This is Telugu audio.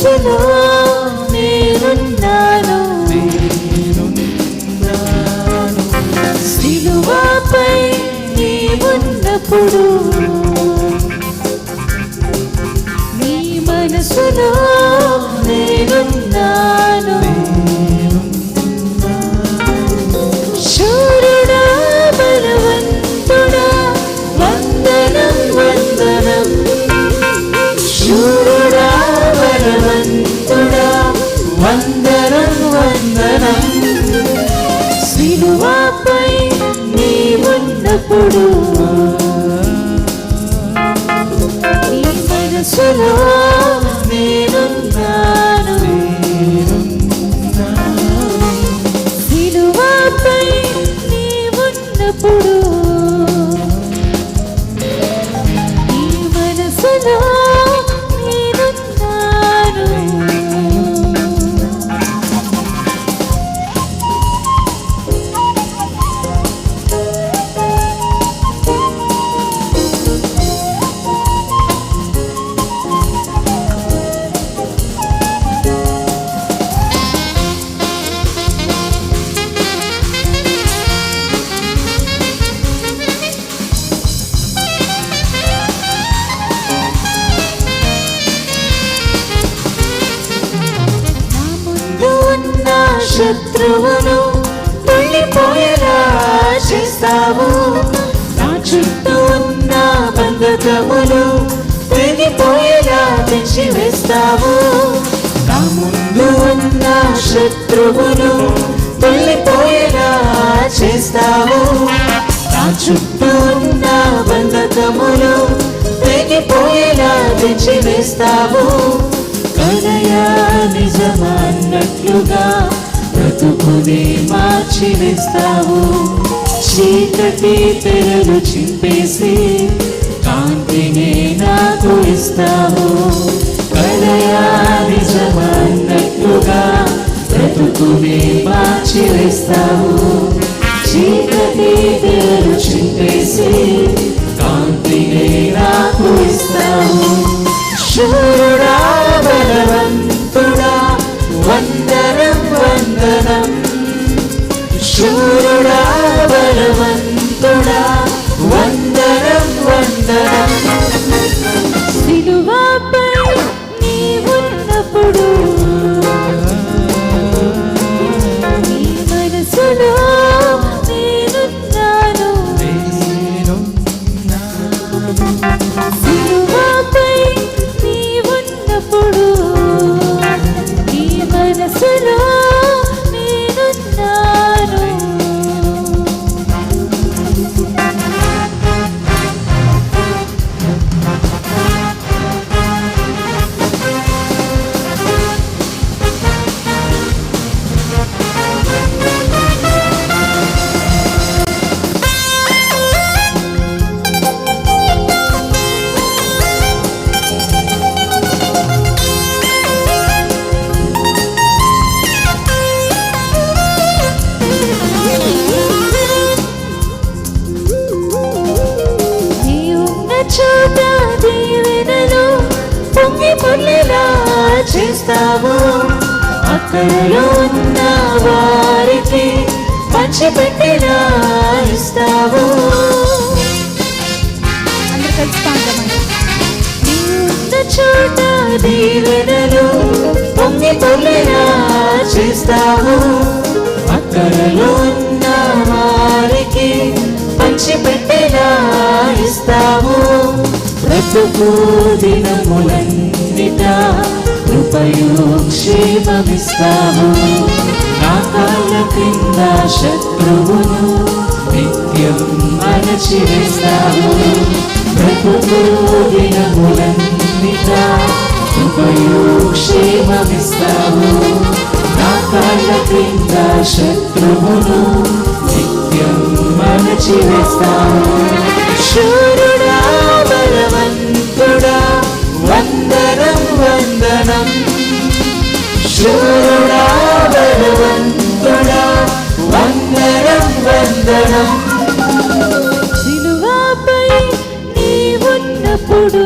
Senhor. నీవున్నప్పుడు నీ మనసులో బంధకములు తెగిపోయేలా తెచ్చి వేస్తావు నా ముందు ఉన్న శత్రువులు తొలిపోయేలా చేస్తావు. నా చుట్టూ ఉన్న బంధకములు తెగిపోయేలా తెచ్చి వేస్తావు కలయా నిజమన్నట్లుగా బ్రతుకుని మార్చివేస్తావు. చీకటి తెరలు చింపేసి నాకు ఇస్తావు కలయా నిజమన్నట్లుగా బ్రతుకుని చీకటి తెరలు చింపేసి చేస్తావు? అక్కడలో ఉన్న వారికి పంచిపెట్టిలా ఇస్తావు? అందరు కలిసి పాడదామండి చోట దీవెనలు పొంగి పొల్లిలా చేస్తావు? అక్కడలో ఉన్న వారికి పంచిపెట్టేలా ఇస్తావు? బ్రతుకు దినములన్నిట కృపయు క్షేమమిస్తావు. నా కాళ్ళ కింద శత్రువును నిత్యం అణచివేస్తావు. బ్రతుకు దినములన్నిట కృపయు క్షేమమిస్తావు. నా కాళ్ళ క్రింద శత్రువును నిత్యం మరచివేస్తావు శూరుడా వందనం శూరుడా బలవంతుడా వందనం వందనం సిలువాపై నీవున్నప్పుడు